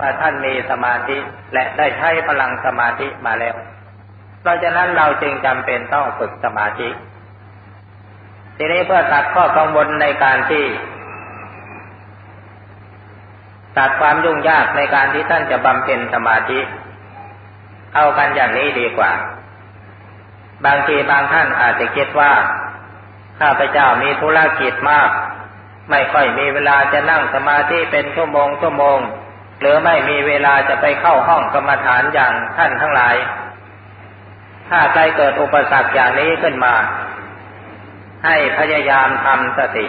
ว่าท่านมีสมาธิและได้ใช้พลังสมาธิมาแล้ว เพราะฉะนั้นเราจึงจำเป็นต้องฝึกสมาธิ ทีนี้เพื่อตัดข้อกังวลในการที่ตัดความยุ่งยากในการที่ท่านจะบำเพ็ญสมาธิ เอากันอย่างนี้ดีกว่า บางทีบางท่านอาจจะคิดว่า ข้าพเจ้ามีธุรกิจมาก ไม่ค่อยมีเวลาจะนั่งสมาธิเป็นชั่วโมงชั่วโมง หรือไม่มีเวลาจะไปเข้าห้องกรรมฐานอย่างท่านทั้งหลาย ถ้าใครเกิดอุปสรรคอย่างนี้ขึ้นมา ให้พยายามทำสติ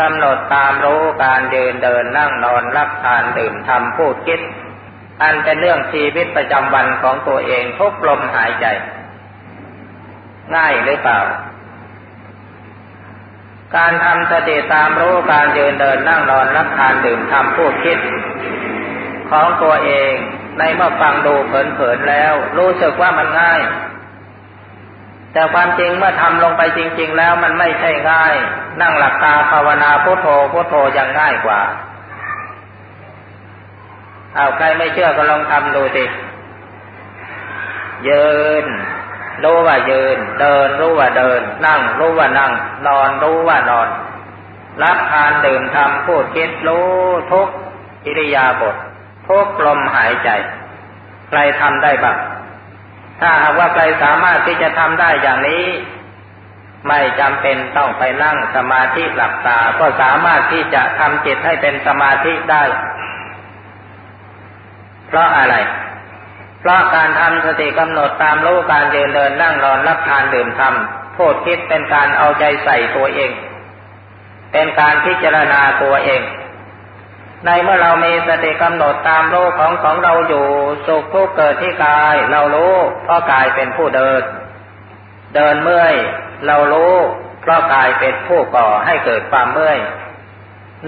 กำหนดตามรู้การเดินเดินนั่งนอนรับทานดื่มทำพูดคิด อันเป็นเรื่องชีวิตประจำวันของตัวเองทุกลมหายใจ ง่ายหรือเปล่า การทำสติตามรู้การยืนเดินนั่งนอนรับทานดื่มทำพูดคิด ของตัวเองในเมื่อฟังดูเผินๆแล้ว รู้สึกว่ามันง่าย แต่ความจริงเมื่อทำลงไปจริง ๆ แล้วมันไม่ใช่ง่าย นั่งหลับตาภาวนาพุทโธพุทโธยังง่ายกว่าเอาใครไม่เชื่อก็ลองทำดูสิยืน รู้ว่ายืน เดินรู้ว่าเดิน นั่ง รู้ว่านั่ง นอนรู้ว่านอน รับทานดื่มทำพูดคิดรู้ทุกอิริยาบถทุกลมหายใจ ใครทำได้บ้างถ้าหากว่าใครสามารถที่จะทำได้อย่างนี้ ไม่จำเป็นต้องไปนั่งสมาธิหลับตา ก็สามารถที่จะทำจิตให้เป็นสมาธิได้ เพราะอะไร เพราะการทำสติกำหนดตามรู้การเดินเดินนั่งนอนรับทานดื่มทำพูดคิดเป็นการเอาใจใส่ตัวเอง เป็นการพิจารณาตัวเอง ในเมื่อเรามีสติกำหนดตามรู้ของของเราอยู่สุขทุกข์เกิดที่กาย เรารู้เพราะกายเป็นผู้เดิน เดินเมื่อยเรารู้เพราะกายเป็นผู้ก่อให้เกิดความเมื่อย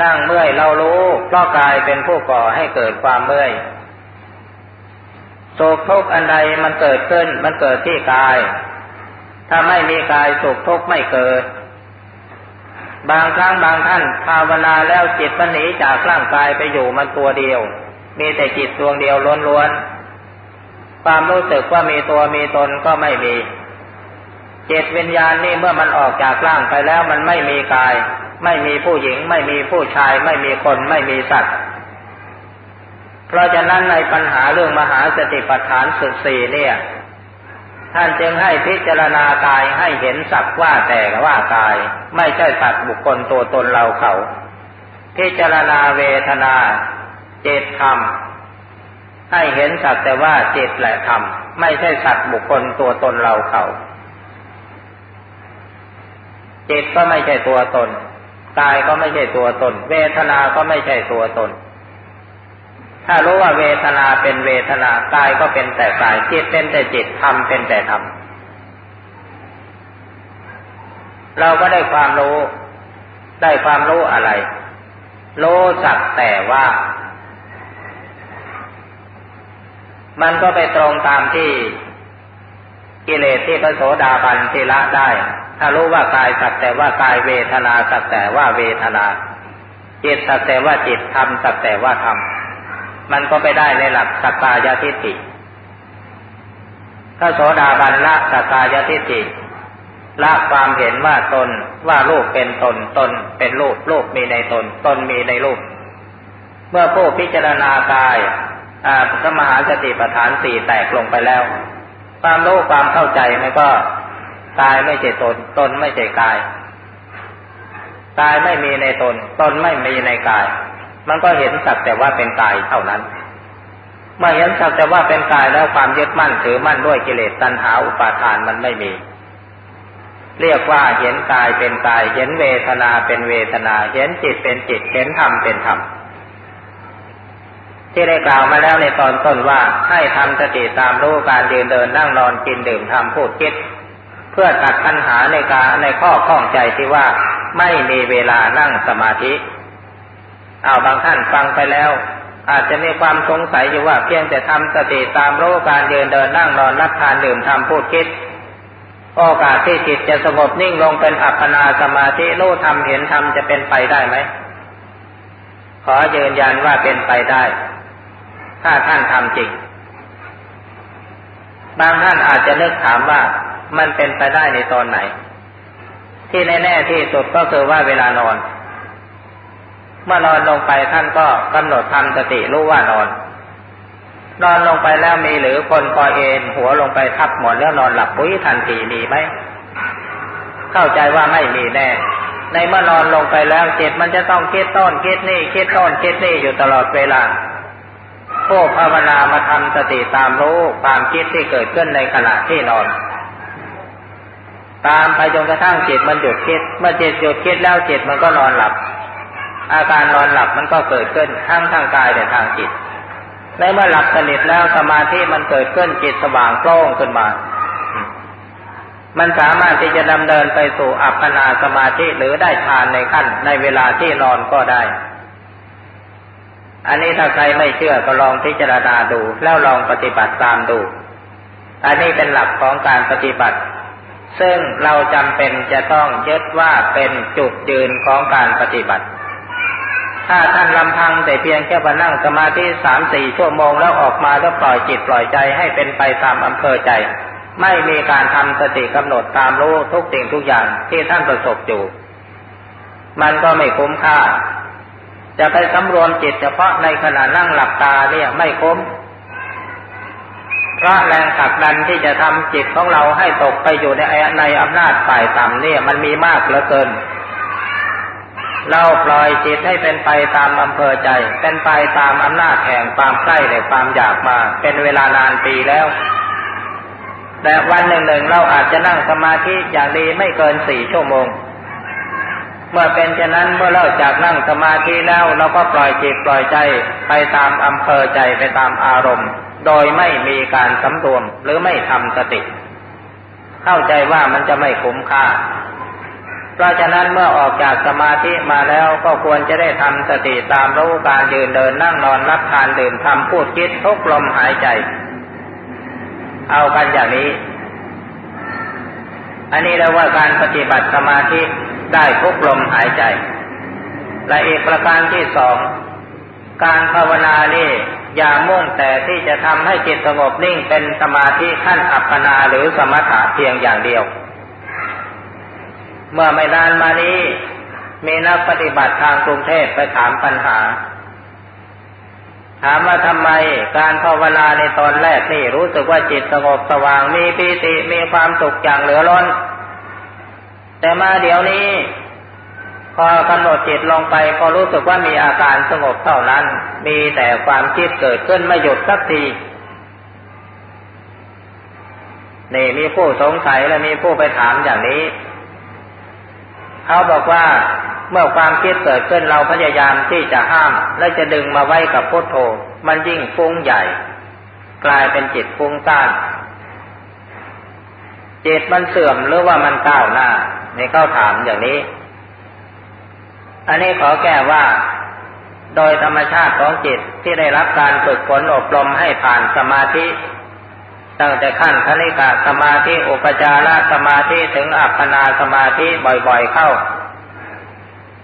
นั่งเมื่อยเรารู้เพราะกายเป็นผู้ก่อให้เกิดความเมื่อย สุขทุกข์อันใดมันเกิดขึ้น มันเกิดที่กาย ถ้าไม่มีกายสุขทุกข์ไม่เกิด บางครั้งบางท่านภาวนาแล้วจิตมันหนีจากร่างกายไปอยู่มันตัวเดียว มีแต่จิตดวงเดียวล้วนๆความรู้สึกว่ามีตัวมีตนก็ไม่มีจิตวิญญาณนี่เมื่อมันออกจากร่างไปแล้วมันไม่มีกาย ไม่มีผู้หญิง ไม่มีผู้ชาย ไม่มีคนไม่มีสัตว์ เพราะฉะนั้นในปัญหาเรื่องมหาสติปัฏฐานสุดสี่เนี่ย ท่านจึงให้พิจารณากายให้เห็นสักว่าแต่ว่ากาย ไม่ใช่สัตว์บุคคลตัวตนเราเขา พิจารณาเวทนา เจตธรรม ให้เห็นสักแต่ว่าเจตและธรรม ไม่ใช่สัตว์บุคคลตัวตนเราเขาจิตก็ไม่ใช่ตัวตน กายก็ไม่ใช่ตัวตน เวทนา ก็ไม่ใช่ตัวตน ถ้ารู้ว่าเวทนาเป็นเวทนากายก็เป็นแต่กายจิตเป็นแต่จิตธรรมเป็นแต่ธรรมเราก็ได้ความรู้ ได้ความรู้อะไร รู้สักแต่ว่า มันก็ไปตรงตามที่กิเลสที่พระโสดาบันที่ละได้ ถ้ารู้ว่ากายสักแต่ว่ากายเวทนาสักแต่ว่าเวทนา จิตสักแต่ว่าจิตธรรมสักแต่ว่าธรรม มันก็ไปได้ในหลักสักกายทิฏฐิถ้าโสดาบันละสักกายทิฏฐิละความเห็นว่าตนว่าลูกเป็นตนตนเป็นลูกลูกมีในตน ตนมีในลูก เมื่อผู้พิจารณากายพระมหาสติปัฏฐานสี่แตกลงไปแล้ว ความรู้ความเข้าใจมันก็กายไม่ใช่ตน ตนไม่ใช่กายกายไม่มีในตน ตนไม่มีในกาย มันก็เห็นสักแต่ว่าเป็นกายเท่านั้น เมื่อเห็นสักแต่ว่าเป็นกายแล้วความยึดมั่นถือมั่นด้วยกิเลสตัณหาอุปาทานมันไม่มี เรียกว่าเห็นกายเป็นกาย เห็นเวทนาเป็นเวทนา เห็นจิตเป็นจิต เห็นธรรมเป็นธรรมที่ได้กล่าวมาแล้วในตอนต้นว่าให้ทำสติตามรู้การยืนเดินนั่งนอนกินดื่มทำพูดคิด เพื่อตัดปัญหาในการในข้อข้องใจที่ว่าไม่มีเวลานั่งสมาธิ อาบางท่านฟังไปแล้ว อาจจะมีความสงสัยอยู่ว่าเพียงแต่ทำสติตามรู้การยืนเดินนั่งนอนรับทานดื่มทำพูดคิด โอกาสที่จิตจะสงบนิ่งลงเป็นอัปปนาสมาธิรู้ทำเห็นทำจะเป็นไปได้ไหมขอยืนยันว่าเป็นไปได้ ถ้าท่านทำจริง บางท่านอาจจะนึกถามว่ามันเป็นไปได้ในตอนไหน ที่แน่ ๆ ที่สุดก็คือว่าเวลานอน เมื่อนอนลงไปท่านก็กำหนดทำสติรู้ว่านอน นอนลงไปแล้วมีหรือคนคอยเอนหัวลงไปทับหมอนแล้วนอนหลับปุ้ยทันทีมีไหมเข้าใจว่าไม่มีแน่ ในเมื่อนอนลงไปแล้วจิตมันจะต้องคิดต้นคิดนี่คิดต้นคิดนี่อยู่ตลอดเวลาผู้ภาวนามาทำสติตามรู้ความคิดที่เกิดขึ้นในขณะที่นอน ตามไปจนกระทั่งจิตมันหยุดคิด เมื่อจิตหยุดคิดแล้วจิตมันก็นอนหลับ อาการนอนหลับมันก็เกิดขึ้นทั้งทางกายและทางจิต ในเมื่อหลับสนิทแล้วสมาธิมันเกิดขึ้นจิตสว่างโปร่งขึ้นมา มันสามารถที่จะดำเนินไปสู่อัปปนาสมาธิหรือได้ฌานในขั้น ในเวลาที่นอนก็ได้ อันนี้ถ้าใครไม่เชื่อก็ลองพิจารณาดู แล้วลองปฏิบัติตามดู อันนี้เป็นหลักของการปฏิบัติซึ่งเราจำเป็นจะต้องยึดว่าเป็นจุดยืนของการปฏิบัติ ถ้าท่านลำพังแต่เพียงแค่มานั่งสมาธิสามสี่ชั่วโมงแล้วออกมาแล้วปล่อยจิตปล่อยใจให้เป็นไปตามอำเภอใจ ไม่มีการทำสติกำหนดตามรู้ทุกสิ่งทุกอย่างที่ท่านประสบอยู่ มันก็ไม่คุ้มค่า จะไปสำรวมจิตเฉพาะในขณะนั่งหลับตาเนี่ยไม่คุ้มเพราะแรงผลักดันที่จะทำจิตของเราให้ตกไปอยู่ในในอำนาจฝ่ายต่ำเนี่ยมันมีมากเหลือเกิน เราปล่อยจิตให้เป็นไปตามอำเภอใจ เป็นไปตามอำนาจแห่งความใกล้ในความอยากมา เป็นเวลานานปีแล้ว แต่วันหนึ่งหนึ่งเราอาจจะนั่งสมาธิอย่างดีไม่เกินสี่ชั่วโมง เมื่อเป็นเช่นนั้นเมื่อเลิกจากนั่งสมาธิแล้วเราก็ปล่อยจิตปล่อยใจไปตามอำเภอใจไปตามอารมณ์ โดยไม่มีการสำรวมหรือไม่ทำสติ เข้าใจว่ามันจะไม่คุ้มค่า เพราะฉะนั้นเมื่อออกจากสมาธิมาแล้วก็ควรจะได้ทำสติตามรู้การยืนเดินนั่งนอนรับทานดื่มทำพูดคิดทุกลมหายใจ เอากันอย่างนี้ อันนี้เรียกว่าการปฏิบัติสมาธิได้ทุกลมหายใจ และอีกประการที่สอง การภาวนานี่อย่ามุ่งแต่ที่จะทำให้จิตสงบนิ่งเป็นสมาธิขั้นอัปปนาหรือสมถะเพียงอย่างเดียว เมื่อไม่นานมานี้ มีนักปฏิบัติทางกรุงเทพไปถามปัญหา ถามว่าทำไมการภาวนาในตอนแรกนี่รู้สึกว่าจิตสงบสว่างมีปีติมีความสุขอย่างเหลือล้น แต่มาเดี๋ยวนี้ พอกำหนดจิตลงไปพอรู้สึกว่ามีอาการสงบเท่านั้น มีแต่ความคิดเกิดขึ้นไม่หยุดสักทีนี่มีผู้สงสัยและมีผู้ไปถามอย่างนี้ เขาบอกว่าเมื่อความคิดเกิดขึ้นเราพยายามที่จะห้าม และจะดึงมาไว้กับพุทโธ มันยิ่งฟุ้งใหญ่ กลายเป็นจิตฟุ้งซ่านจิตมันเสื่อมหรือว่ามันก้าวหน้าในี่เขาถามอย่างนี้ อันนี้ขอแก้ว่า โดยธรรมชาติของจิตที่ได้รับการฝึกฝนอบรมให้ผ่านสมาธิ ตั้งแต่ขั้นคณิกาสมาธิอุปจารสมาธิถึงอัปปนาสมาธิบ่อยๆเข้า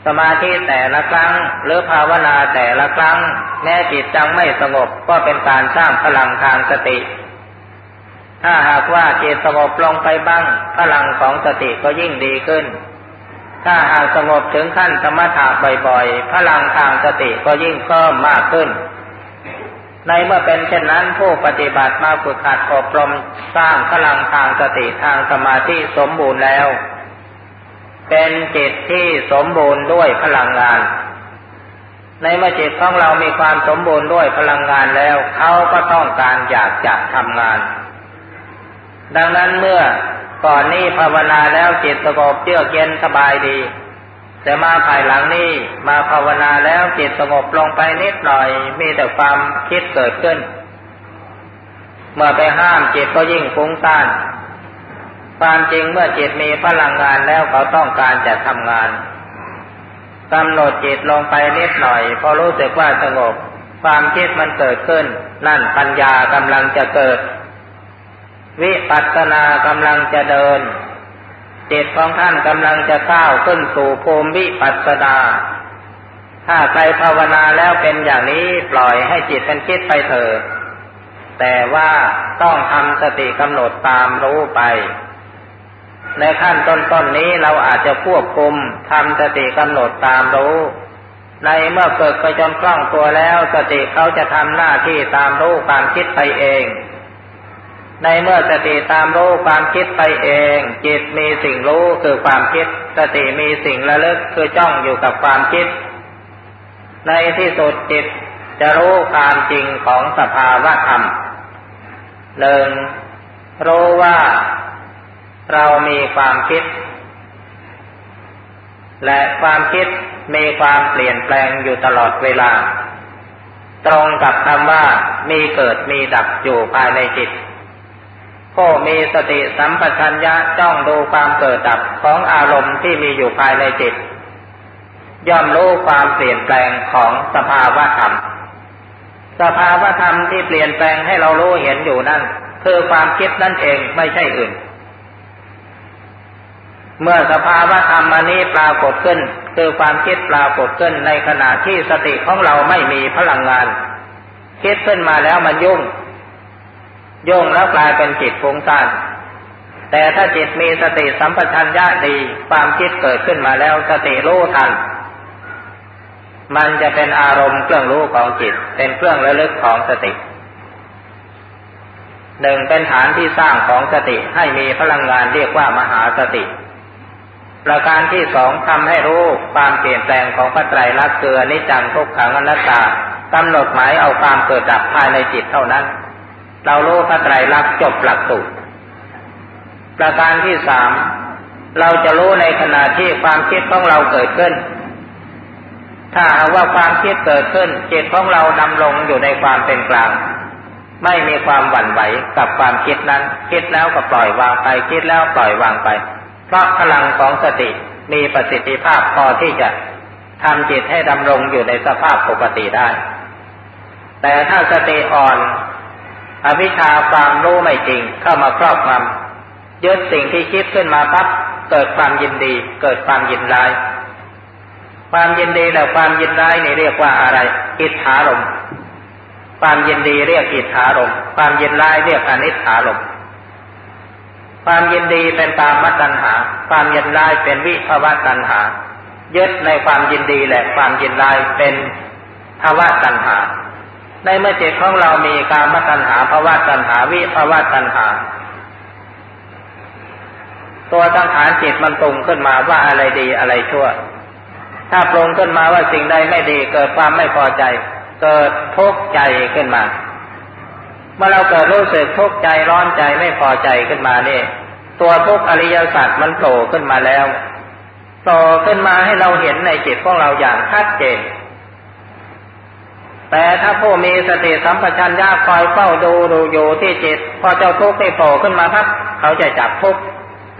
สมาธิแต่ละครั้ง หรือภาวนาแต่ละครั้ง แม้จิตจังไม่สงบก็เป็นการสร้างพลังทางสติ ถ้าหากว่าจิตสงบลงไปบ้าง พลังของสติก็ยิ่งดีขึ้น ถ้าหากสงบถึงขั้นสมถะบ่อยๆ พลังทางสติก็ยิ่งเพิ่มมากขึ้น ในเมื่อเป็นเช่นนั้นผู้ปฏิบัติมาฝึกหัดอบรมสร้างพลังทางสติทางสมาธิสมบูรณ์แล้ว เป็นจิตที่สมบูรณ์ด้วยพลังงาน ในเมื่อจิตของเรามีความสมบูรณ์ด้วยพลังงานแล้ว เขาก็ต้องการอยากจะทำงาน ดังนั้นเมื่อก่อนนี้ภาวนาแล้วจิตสงบเยือกเย็นสบายดี แต่มาภายหลังนี้มาภาวนาแล้วจิตสงบลงไปนิดหน่อย มีแต่ความคิดเกิดขึ้น เมื่อไปห้ามจิตก็ยิ่งฟุ้งซ่านความจริงเมื่อจิตมีพลังงานแล้วเขาต้องการจะทำงานกำหนดจิตลงไปนิดหน่อย พอรู้สึกว่าสงบ ความคิดมันเกิดขึ้น นั่นปัญญากำลังจะเกิด วิปัสสนากำลังจะเดิน จิตของท่านกำลังจะก้าวขึ้นสู่ภูมิวิปัสสนาถ้าใครภาวนาแล้วเป็นอย่างนี้ปล่อยให้จิตเป็นคิดไปเถอะแต่ว่าต้องทำสติกำหนดตามรู้ไป ในขั้นต้นๆนนี้เราอาจจะควบคุมทำสติกำหนดตามรู้ ในเมื่อเกิดไปจนคล่องตัวแล้วสติเขาจะทำหน้าที่ตามรู้ความคิดไปเอง ในเมื่อสติตามรู้ความคิดไปเอง จิตมีสิ่งรู้คือความคิด สติมีสิ่งระลึกคือจ้องอยู่กับความคิด ในที่สุดจิตจะรู้ความจริงของสภาวะธรรมหนึ่งรู้ว่าเรามีความคิด และความคิดมีความเปลี่ยนแปลงอยู่ตลอดเวลา ตรงกับคำว่ามีเกิดมีดับอยู่ภายในจิต ผู้มีสติสัมปชัญญะจ้องดูความเกิดดับของอารมณ์ที่มีอยู่ภายในจิต ย่อมรู้ความเปลี่ยนแปลงของสภาวะธรรม สภาวะธรรมที่เปลี่ยนแปลงให้เรารู้เห็นอยู่นั่นคือความคิดนั่นเองไม่ใช่อื่น เมื่อสภาวะธรรมนี้ปรากฏขึ้น คือความคิดปรากฏขึ้นในขณะที่สติของเราไม่มีพลังงาน คิดขึ้นมาแล้วมันยุ่ง ยุ่งแล้วกลายเป็นจิตฟุ้งซ่านแต่ถ้าจิตมีสติสัมปชัญญะดี ความคิดเกิดขึ้นมาแล้วสติรู้ทัน มันจะเป็นอารมณ์เครื่องรู้ของจิต เป็นเครื่องระลึกของสติหนึ่งเป็นฐานที่สร้างของสติให้มีพลังงานเรียกว่ามหาสติ ประการที่สองทำให้รู้ความเปลี่ยนแปลงของพระไตรลักษณ์เกลือนิจังทุกขังอนัตตากำหนดหมายเอาความเกิดดับภายในจิตเท่านั้น เรารู้พระไตรลักษณ์จบหลักสูตรประการที่สามเราจะรู้ในขณะที่ความคิดของเราเกิดขึ้น ถ้าว่าความคิดเกิดขึ้น จิตของเราดำลงอยู่ในความเป็นกลาง ไม่มีความหวั่นไหวกับความคิดนั้น คิดแล้วก็ปล่อยวางไป คิดแล้วปล่อยวางไป เพราะพลังของสติมีประสิทธิภาพพอที่จะทำจิตให้ดำรงอยู่ในสภาพปกติได้ แต่ถ้าสติอ่อน อวิชชาความรู้ไม่จริงเข้ามาครอบงำยึดสิ่งที่คิดขึ้นมาปั๊บเกิดความยินดี เกิดความยินร้าย ความยินดีและความยินร้ายนี่เรียกว่าอะไร อิทธารมความยินดีเรียกอิทธารมความยินร้ายเรียกอนิจฐารมความยินดีเป็นตามวัตัญหา ความยินร้ายเป็นวิภวะตัญหายึดในความยินดีและความยินร้ายเป็นภาวะตัญหา ในเมื่อจิตของเรามีการมตัญหาภาวะตัญหาวิภาวะตัญหา ตัวสังขาจิตมันตรงขึ้นมาว่าอะไรดีอะไรชั่ว ถ้าปรุงขึ้นมาว่าสิ่งใดไม่ดีเกิดความไม่พอใจ เกิดทุกข์ใจขึ้นมา เมื่อเราเกิดรู้สึกทุกข์ใจร้อนใจไม่พอใจขึ้นมาเนี่ยตัวทุกอริยสัจมันโผล่ขึ้นมาแล้วโผล่ขึ้นมาให้เราเห็นในจิตของเราอย่างชัดเจน แต่ถ้าผู้มีสติสัมปชัญญะคอยเฝ้าดูดูอยู่ที่จิต พอเจ้าทุกข์ที่โผล่ขึ้นมาพักเขาจะจับทุกข์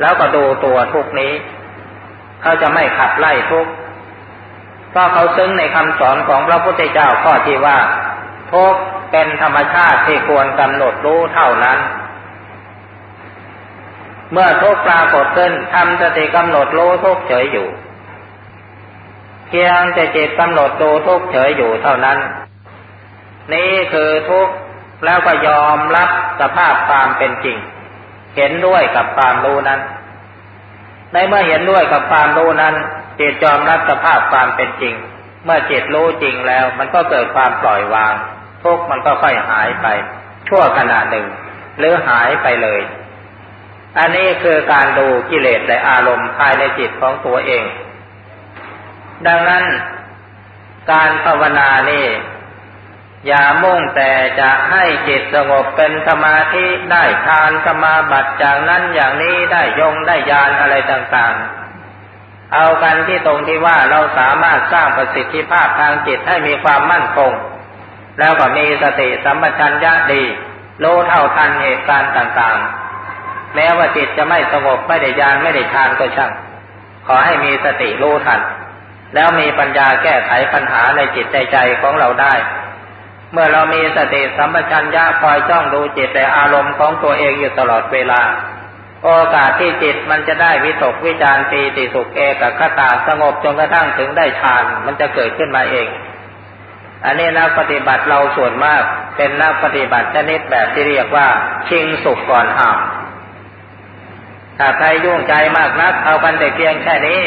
แล้วก็ดูตัวทุกข์นี้ เขาจะไม่ขับไล่ทุกข์เพราะเขาซึ้งในคำสอนของพระพุทธเจ้าข้อที่ว่าทุกข์เป็นธรรมชาติที่ควรกำหนดรู้เท่านั้น เมื่อทุกข์ปรากฏขึ้นทำสติกำหนดรู้ทุกข์เฉยอยู่ เพียงแต่จิตกำหนดดูทุกข์เฉยอยู่เท่านั้น นี่คือทุกแล้วก็ยอมรับสภาพความเป็นจริง เห็นด้วยกับความรู้นั้น ในเมื่อเห็นด้วยกับความรู้นั้นจิตยอมรับสภาพความเป็นจริง เมื่อจิตรู้จริงแล้ว มันก็เกิดความปล่อยวาง ทุกมันก็ค่อยหายไป ชั่วขณะหนึ่ง หรือหายไปเลย อันนี้คือการดูกิเลสและอารมณ์ภายในจิตของตัวเอง ดังนั้นการภาวนานี่ อย่ามุ่งแต่จะให้จิตสงบเป็นสมาธิได้ทานสมาบัติจากนั้นอย่างนี้ได้ยงได้ยานอะไรต่างๆ เอากันที่ตรงที่ว่าเราสามารถสร้างประสิทธิภาพทางจิตให้มีความมั่นคง แล้วก็มีสติสัมปชัญญะดีรู้เท่าทันเหตุการณ์ต่างๆ แม้ว่าจิตจะไม่สงบไม่ได้ยานไม่ได้ฌานก็ช่าง ขอให้มีสติรู้ทัน แล้วมีปัญญาแก้ไขปัญหาในจิตใจใจของเราได้ เมื่อเรามีสติสัมปชัญญะคอยจ้องดูจิตแต่อารมณ์ของตัวเองอยู่ตลอดเวลา โอกาสที่จิตมันจะได้วิตกวิจารปีติสุขเอกคตาสงบจนกระทั่งถึงได้ฌานมันจะเกิดขึ้นมาเอง อันนี้นักปฏิบัติเราส่วนมากเป็นนักปฏิบัติชนิดแบบที่เรียกว่า ชิงสุขก่อนห้ามถ้าใครยุ่งใจมากนักเอากันแต่เพียงแค่นี้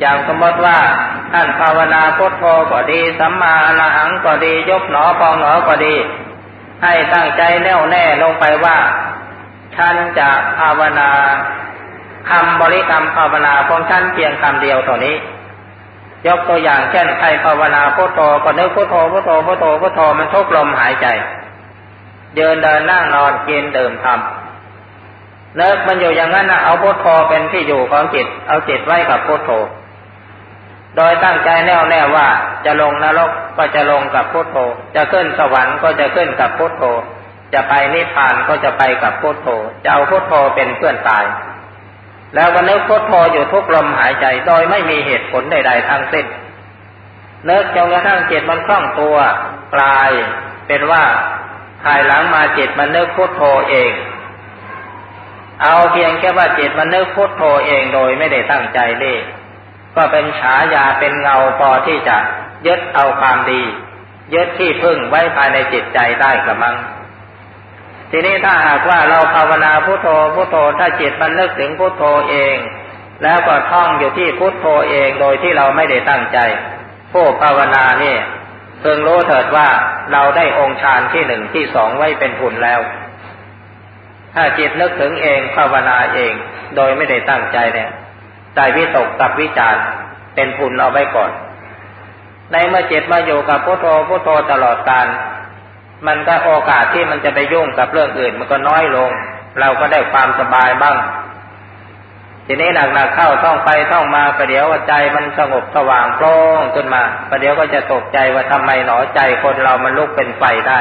อย่างสมมติว่าท่านภาวนาพุทโธก็ดี สัมมาอรหังก็ดี ยกหนอปองหนอก็ดี ให้ตั้งใจแน่วแน่ลงไปว่า ฉันจะภาวนาคำบริกรรมภาวนาของฉันเพียงคำเดียวเท่านี้ ยกตัวอย่างเช่นใครภาวนาพุทโธก็นึกพุทโธพุทโธพุทโธพุทโธมันทุกลมหายใจ เดินเดินนั่งนอนกินดื่มทำเนิกมันอยู่อย่างนั้นนะเอาพุทโธเป็นที่อยู่ของจิต เอาจิตไว้กับพุทโธ โดยตั้งใจแน่วแน่ว่าจะลงนรกก็จะลงกับพุทโธ จะขึ้นสวรรค์ก็จะขึ้นกับพุทโธ จะไปนิพพานก็จะไปกับพุทโธ จะเอาพุทโธเป็นเพื่อนตาย แล้วก็นึกพุทโธอยู่ทุกลมหายใจโดยไม่มีเหตุผลใด ๆทั้งสิ้นเนึกจนกระทั่งจิตมันคล่องตัวกลาย เป็นว่าภายหลังมาจิตมันนึกพุทโธเอง เอาเพียงแค่ว่าจิตมันนึกพุทโธเองโดยไม่ได้ตั้งใจนี่ ก็เป็นฉายาเป็นเงาพอที่จะยึดเอาความดี ยึดที่พึ่งไว้ภายในจิตใจได้กระมัง ทีนี้ถ้าหากว่าเราภาวนาพุโทโธพุโทโธถ้าจิตมันนึกถึงพุโทโธเอง แล้วก็ท่องอยู่ที่พุโทโธเองโดยที่เราไม่ได้ตั้งใจผู้ภาวนานี่เพิ่งรู้เถิดว่าเราได้องค์ฌานที่หนึ่งที่สองไว้เป็นผุนแล้ว ถ้าจิตนึกถึงเองภาวนาเอง โดยไม่ได้ตั้งใจเนี่ย ใจวิตกกับวิจารเป็นผุนเอาไว้ก่อน ในเมื่อเจิตมาอยู่กับพุโทโธพุทโธตลอดการมันก็โอกาสที่มันจะไปยุ่งกับเรื่องอื่น มันก็น้อยลง เราก็ได้ความสบายบ้าง ทีนี้หนักๆเข้าต้องไปต้องมาประเดี๋ยวใจมันสงบสว่างโปร่งขึ้นมาประเดี๋ยวก็จะตกใจว่าทำไมหนอใจคนเรามันลุกเป็นไฟได้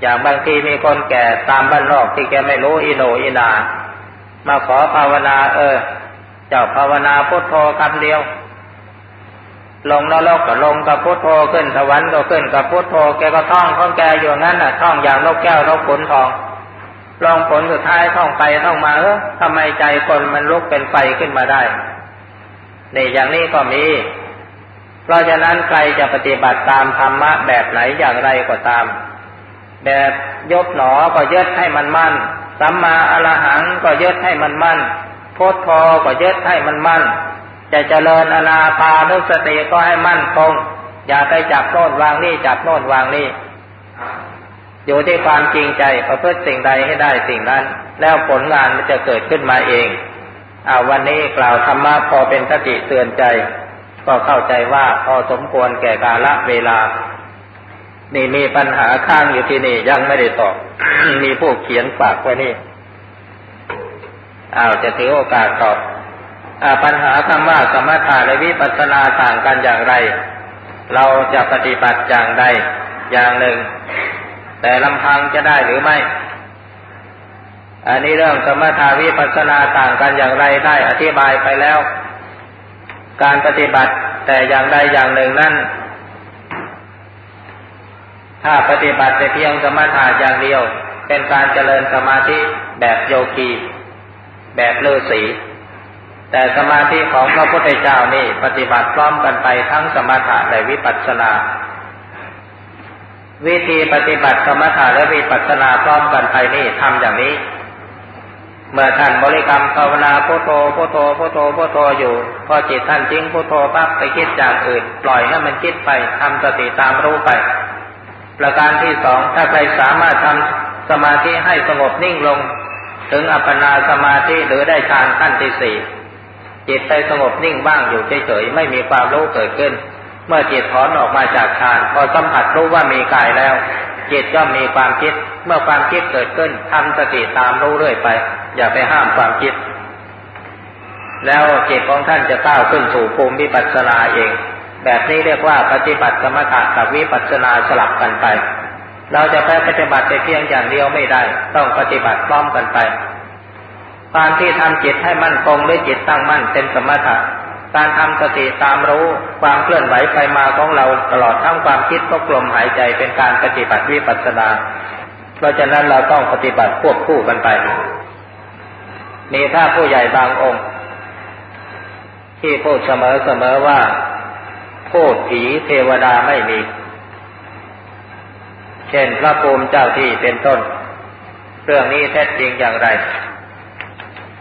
อย่างบางทีมีคนแก่ตามบ้านนอกที่แกไม่รู้อิโนอินา มาขอภาวนา เออ เจ้าภาวนาพุทโธคำเดียว ลงนรกก็ลงกับพุทโธขึ้นสวรรค์ก็ขึ้นกับพุทโธแกก็ท่องของแกอยู่งั้นน่ะท่องอย่างนกแก้วนกขนทองลองผลสุดท้ายท่องไปท่องมาเออทำไมใจคนมันลุกเป็นไฟขึ้นมาได้นี่อย่างนี้ก็มี เพราะฉะนั้นใครจะปฏิบัติตามธรรมะแบบไหนอย่างไรก็ตาม แบบยกหนอก็ยึดให้มันมั่นสัมมาอรหังก็ยึดให้มันมั่น พุทโธก็ยึดให้มันมั่น จะเจริญอนาปานุสติก็ให้มั่นคง อย่าไปจับโน่นวางนี่จับโน่นวางนี่ อยู่ที่ความจริงใจประพฤติสิ่งใดให้ได้สิ่งนั้น แล้วผลงานมันจะเกิดขึ้นมาเองอาวันนี้กล่าวธรรมะพอเป็นคติเตือนใจ ก็เข้าใจว่าพอสมควรแก่กาละเวลา นี่มีปัญหาข้างอยู่ที่นี่ยังไม่ได้ตอบ มีผู้เขียนฝากไว้นี่ อ้าวจะถือโอกาสตอบปัญหาคำว่าสมถะและวิปัสสนาต่างกันอย่างไร เราจะปฏิบัติอย่างใดอย่างหนึ่ง แต่ลำพังจะได้หรือไม่ อันนี้เรื่องสมถาวิปัสสนาต่างกันอย่างไรได้อธิบายไปแล้ว การปฏิบัติแต่อย่างใดอย่างหนึ่งนั้นถ้าปฏิบัติแต่เพียงสมถะอย่างเดียว เป็นการเจริญสมาธิแบบโยคี แบบฤาษีแต่สมาธิของพระพุทธเจ้านี่ปฏิบัติพร้อมกันไปทั้งสมถะและวิปัสสนา วิธีปฏิบัติสมถะและวิปัสสนาพร้อมกันไปนี่ทำอย่างนี้ เมื่อท่านบริกรรมภาวนาพุทโธพุทโธพุทโธพุทโธอยู่ พอจิตท่านทิ้งพุทโธปั๊บไปคิดจากอื่น ปล่อยให้มันคิดไปทำสติตามรู้ไป ประการที่สองถ้าใครสามารถทำสมาธิให้สงบนิ่งลง ถึงอัปปนาสมาธิหรือได้ฌานขั้นที่สี่จิตไปสงบนิ่งบ้างอยู่เฉยๆไม่มีความรู้เกิดขึ้น เมื่อจิตถอนออกมาจากฌานพอสัมผัสรู้ว่ามีกายแล้ว จิตก็มีความคิด เมื่อความคิดเกิดขึ้นทำสติตามรู้เรื่อยไป อย่าไปห้ามความคิด แล้วจิตของท่านจะก้าวขึ้นสู่ภูมิวิปัสสนาเอง แบบนี้เรียกว่าปฏิบัติสมถะกับวิปัสสนาสลับกันไป เราจะไปปฏิบัติแต่เพียงอย่างเดียวไม่ได้ ต้องปฏิบัติพร้อมกันไป การที่ทำจิตให้มั่นคงด้วยจิตตั้งมั่นเป็นสมถะการทำสติตามรู้ความเคลื่อนไหวไปมาของเราตลอดทั้งความคิดก็กลมหายใจเป็นการปฏิบัติวิปัสสนา เพราะฉะนั้นเราต้องปฏิบัติควบคู่กันไป มีพระผู้ใหญ่บางองค์ ที่พูดเสมอเสมอว่าพูดผีเทวดาไม่มี เช่นพระภูมิเจ้าที่เป็นต้น เรื่องนี้แท้จริงอย่างไร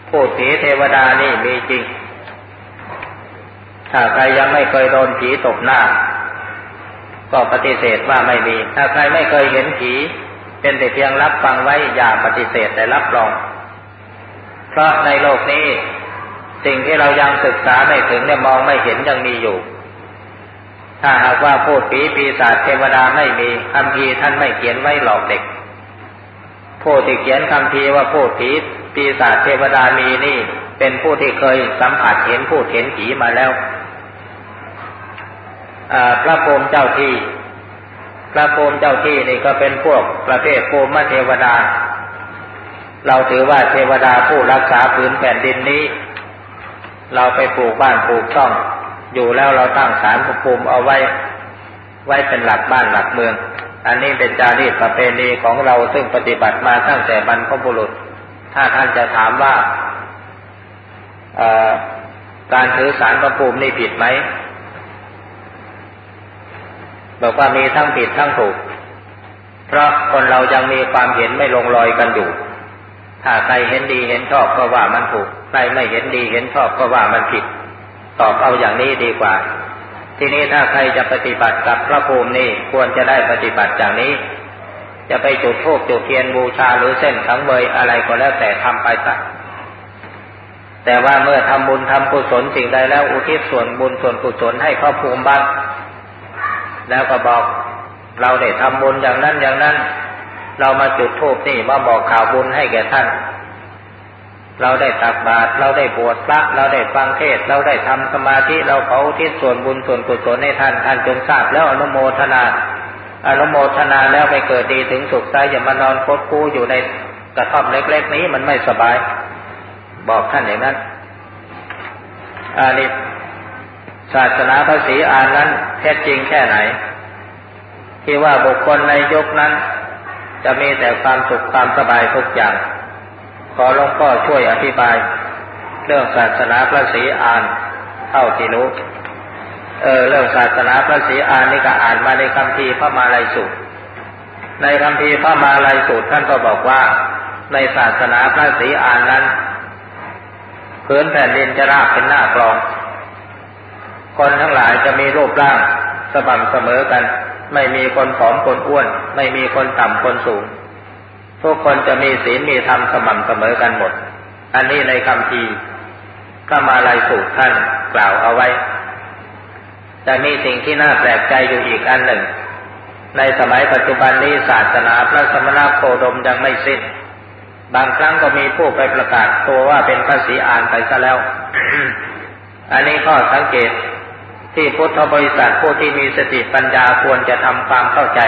พูดผีเทวดานี่มีจริง ถ้าใครยังไม่เคยโดนผีตบหน้า ก็ปฏิเสธว่าไม่มี ถ้าใครไม่เคยเห็นผี เป็นแต่เพียงรับฟังไว้อย่าปฏิเสธแต่รับรอง เพราะในโลกนี้ สิ่งที่เรายังศึกษาไม่ถึงเนี่ยมองไม่เห็นยังมีอยู่ ถ้าหากว่าพูดผีปีศาจเทวดาไม่มีคำพีท่านไม่เขียนไว้หลอกเด็กผู้ที่เขียนคำพีว่าพูดผีปีศาจเทวดามีนี่ เป็นผู้ที่เคยสัมผัสเห็นพูดเห็นผีมาแล้วพระภูมิเจ้าที่ พระภูมิเจ้าที่นี่ก็เป็นพวกประเภทภูมิเทวดา เราถือว่าเทวดาผู้รักษาผืนแผ่นดินนี้ เราไปปลูกบ้านปลูกช่อง อยู่แล้วเราตั้งศาลภูมิเอาไว้ ไว้เป็นหลักบ้านหลักเมือง อันนี้เป็นจารีตประเพณีของเราซึ่งปฏิบัติมาตั้งแต่บรรพบุรุษ ถ้าท่านจะถามว่าการถือสารประภูมินี่ผิดไหมบอกว่ามีทั้งผิดทั้งถูก เพราะคนเรายังมีความเห็นไม่ลงรอยกันอยู่ ถ้าใครเห็นดีเห็นชอบก็ว่ามันถูก ใครไม่เห็นดีเห็นชอบก็ว่ามันผิด ตอบเอาอย่างนี้ดีกว่า ทีนี้ถ้าใครจะปฏิบัติกับพระภูมินี่ควรจะได้ปฏิบัติอย่างนี้ จะไปจุดธูปจุดเทียนบูชาหรือเส้นสังเวยอะไรก็แล้วแต่ทำไปซะแต่ว่าเมื่อทำบุญทำกุศลสิ่งใดแล้วอุทิศส่วนบุญส่วนกุศลให้พระภูมิบ้าง แล้วก็บอกเราได้ทำบุญอย่างนั้นอย่างนั้น เรามาจุดธูปนี่มาบอกข่าวบุญให้แก่ท่าน เราได้ตักบาตรเราได้บวชพระเราได้ฟังเทศ เราได้ทำสมาธิเราเขาทิศส่วนบุญส่วนกุศลให้ท่านท่านจงทราบแล้วอนุโมทนา อนุโมทนาแล้วไปเกิดดีถึงสุขใจอย่ามานอนคดคู่อยู่ในกระท่อมเล็ก ๆ นี้มันไม่สบาย บอกท่านอย่างนั้นอันนี้ศาสนาภาษีอานนั้นแท้จริงแค่ไหน ที่ว่าบุคคลในยุคนั้น จะมีแต่ความสุขความสบายทุกอย่าง หลวงพ่อช่วยอธิบาย เรื่องศาสนาพระศรีอานเท่าที่รู้ เออเรื่องศาสนาพระศรีอานนี่ก็อ่านมาในคำพีพระมาลัยสูตรในคำพีพระมาลัยสูตรท่านก็บอกว่า ในศาสนาพระศรีอานนั้นพื้นแผ่นดินจะราบเป็นหน้ากลอง คนทั้งหลายจะมีรูปร่างสม่ำเสมอกัน ไม่มีคนผอมคนอ้วน ไม่มีคนต่ำคนสูง ทุกคนจะมีศีลมีธรรมสม่ำเสมอกันหมด อันนี้ในคำพีก็มาลายสูตรท่านกล่าวเอาไว้ แต่มีสิ่งที่น่าแปลกใจอยู่อีกอันหนึ่ง ในสมัยปัจจุบันนี้ศาสนาพระสมณโคดมยังไม่สิ้น บางครั้งก็มีผู้ไปประกาศตัวว่าเป็นพระศรีอานไปซะแล้ว อันนี้ข้อสังเกตที่พุทธบริษัทผู้ที่มีสติปัญญาควรจะทำความเข้าใจ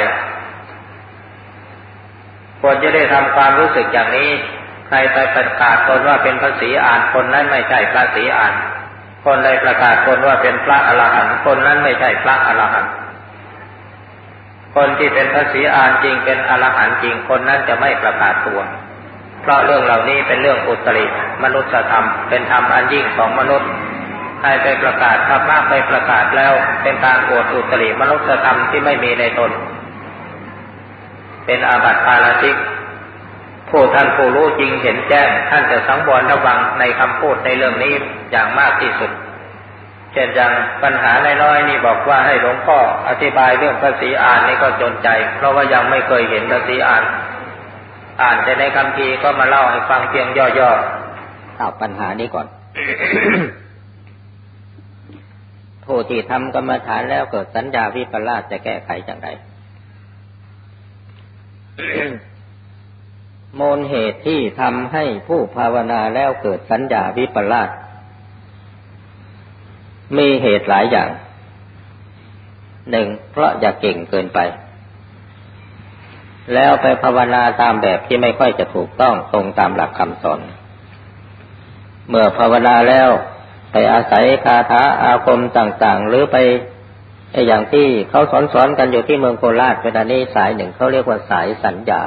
ควรจะได้ทำความรู้สึกอย่างนี้ ใครไปประกาศตนว่าเป็นพระศรีอานคนนั้นไม่ใช่พระศรีอาน คนใดประกาศตนว่าเป็นพระอรหันต์คนนั้นไม่ใช่พระอรหันต์คนที่เป็นพระศรีอานจริงเป็นอรหันต์จริงคนนั้นจะไม่ประกาศตัว เพราะเรื่องเหล่านี้เป็นเรื่องอุตริมนุษยธรรมเป็นธรรมอันยิ่งของมนุษย์ใครไปประกาศธรรมะไปประกาศแล้วเป็นการอวดอุตริมนุษยธรรมที่ไม่มีในตน เป็นอาบัติปาราชิก ผู้ท่านผู้รู้จริงเห็นแจ้ง ท่านจะสังวรระวังในคำพูดในเรื่องนี้อย่างมากที่สุด เช่นอย่างปัญหาน้อยๆนี่บอกว่าให้หลวงพ่ออธิบายเรื่องภาษีอ่านนี่ก็จนใจ เพราะว่ายังไม่เคยเห็นภาษีอ่าน อ่านแต่ในคำพีก็มาเล่าให้ฟังเพียงย่อๆเอาปัญหานี้ก่อนผู้ที่ทำกรรมฐานแล้วเกิดสัญญาวิปลาสจะแก้ไขอย่างไร มูลเหตุที่ทำให้ผู้ภาวนาแล้วเกิดสัญญาวิปลาสมีเหตุหลายอย่าง หนึ่งเพราะอยากเก่งเกินไป แล้วไปภาวนาตามแบบที่ไม่ค่อยจะถูกต้องตรงตามหลักคำสอน เมื่อภาวนาแล้วไปอาศัยคาถาอาคมต่างๆ หรือไป อย่างที่เขาสอนสอนกันอยู่ที่เมืองโคราชเวลานี้สายหนึ่งเขาเรียกว่าสายสัญญา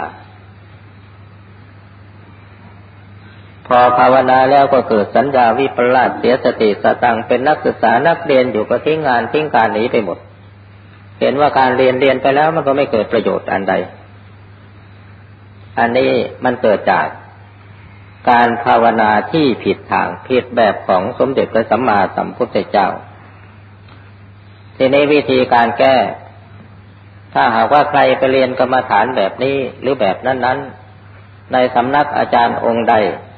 พอภาวนาแล้วก็เกิดสัญญาวิปลาสเสียสติสตังเป็นนักศึกษานักเรียนอยู่ก็ทิ้งงานทิ้งการหนีไปหมด เห็นว่าการเรียนเรียนไปแล้วมันก็ไม่เกิดประโยชน์อันใด อันนี้มันเกิดจากการภาวนาที่ผิดทางผิดแบบของสมเด็จพระสัมมาสัมพุทธเจ้า ทีนี้วิธีการแก้ ถ้าหากว่าใครไปเรียนกรรมฐานแบบนี้หรือแบบนั้น ๆ ในสำนักอาจารย์องค์ใด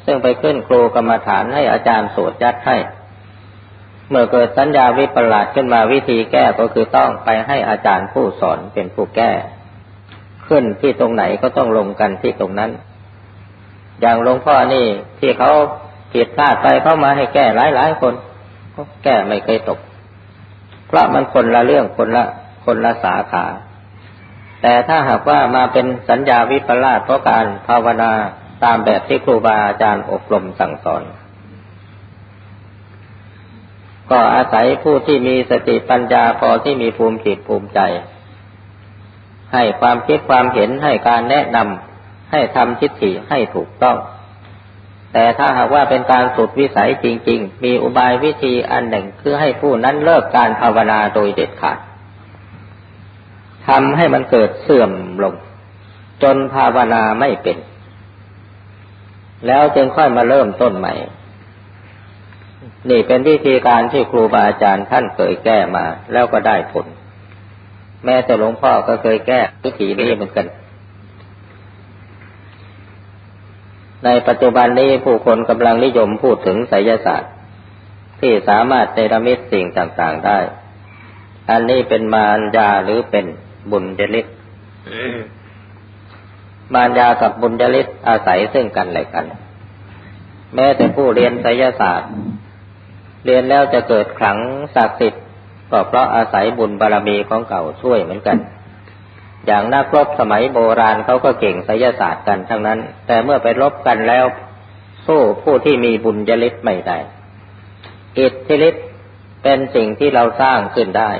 ซึ่งไปขึ้นครูกรรมฐานให้อาจารย์สวดยัดให้ เมื่อเกิดสัญญาวิปลาสขึ้นมาวิธีแก้ก็คือต้องไปให้อาจารย์ผู้สอนเป็นผู้แก้ ขึ้นที่ตรงไหนก็ต้องลงกันที่ตรงนั้น อย่างหลวงพ่อนี่ที่เขาผิดพลาดไปเข้ามาให้แก้หลายหลายคน ก็แก้ไม่เคยตก เพราะมันคนละเรื่องคนละคนละสาขา แต่ถ้าหากว่ามาเป็นสัญญาวิปลาสเพราะการภาวนาตามแบบที่ครูบาอาจารย์อบรมสั่งสอน ก็อาศัยผู้ที่มีสติปัญญาพอที่มีภูมิจิตภูมิใจ ให้ความคิดความเห็นให้การแนะนำให้ทำทิฏฐิให้ถูกต้อง แต่ถ้าหากว่าเป็นการสุดวิสัยจริง ๆ มีอุบายวิธีอันหนึ่งคือให้ผู้นั้นเลิกการภาวนาโดยเด็ดขาดทำให้มันเกิดเสื่อมลง จนภาวนาไม่เป็น แล้วจึงค่อยมาเริ่มต้นใหม่ นี่เป็นวิธีการที่ครูบาอาจารย์ท่านเคยแก้มาแล้วก็ได้ผล แม้แต่หลวงพ่อก็เคยแก้วิธีนี้เหมือนกัน ในปัจจุบันนี้ผู้คนกำลังนิยมพูดถึงไสยศาสตร์ ที่สามารถเนรมิตสิ่งต่างๆได้ อันนี้เป็นมารยาหรือเป็นบุญจริตมารยากับบุญจริตอาศัยซึ่งกันและกัน แม้แต่ผู้เรียนไสยศาสตร์ เรียนแล้วจะเกิดขลังศักดิ์สิทธิ์ก็เพราะอาศัยบุญบารรมีของเก่าช่วยเหมือนกัน อย่างนักรบสมัยโบราณเขาก็เก่งไสยศาสตร์กันทั้งนั้น แต่เมื่อไปรบกันแล้ว สู้ผู้ที่มีบุญยฤทธิ์ไม่ได้อิทธิฤทธิ์เป็นสิ่งที่เราสร้างขึ้นได้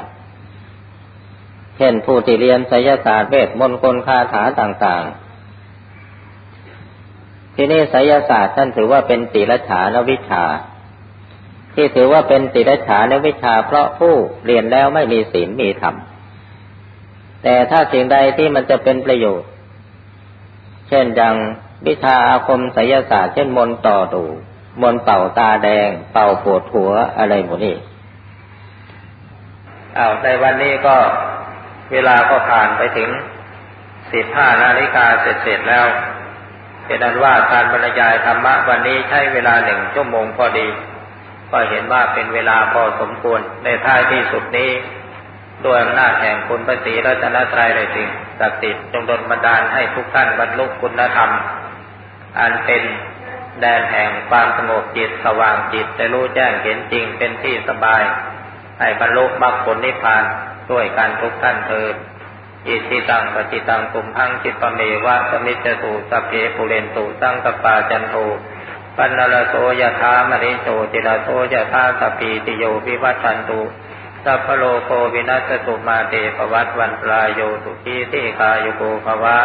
เช่นผู้ที่เรียนไสยศาสตร์เวทมนต์กลคาถาต่างๆ ที่นี่ไสยศาสตร์ท่านถือว่าเป็นติรฉานวิชา ที่ถือว่าเป็นติรฉานวิชา เพราะผู้เรียนแล้วไม่มีศีลมีธรรม แต่ถ้าสิ่งใดที่มันจะเป็นประโยชน์ เช่นอย่างวิชาอาคมไสยศาสตร์เช่นมนต่อดูมนเป่าตาแดง เป่าปวดหัวอะไรหมดนี่อ้าวในวันนี้ก็เวลาก็ผ่านไปถึงสิบห้านาฬิกาเสร็จแล้วเป็นนั้นว่าการบรรยายธรรมะวันนี้ใช้เวลาหนึ่งชั่วโมงพอดี ก็เห็นว่าเป็นเวลาพอสมควรในท้ายที่สุดนี้ ด้วยอำนาจแห่งคุณพระศรีรัตนตรัยเลยสิ่งศักดิ์สิทธิ์จงดลบันดาลให้ทุกท่านบรรลุคุณธรรม อันเป็นแดนแห่งความสงบจิตสว่างจิตได้รู้แจ้งเห็นจริงเป็นที่สบาย ให้บรรลุมรรคผลนิพพานด้วยการทุกท่านเถิดอิทิตังปฏิตังตุมพังจิตปเมวะสมิจตุสัพเพปุเรนตุสังกปาจันโทปันนลโสยธามริโสติลโสยธาสปีติโยวิวัชันตุ สัพพโลโควินัสตุมาเตปวัตวันปลายโยสุขีที่กายุโกภวะ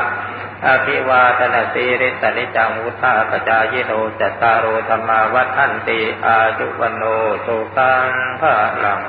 อภิวาทนาสีริสนิจังวุธาปจายโนจัตตารโอธรรมาวัฏันติอาจุวันโนสุขังภะลัง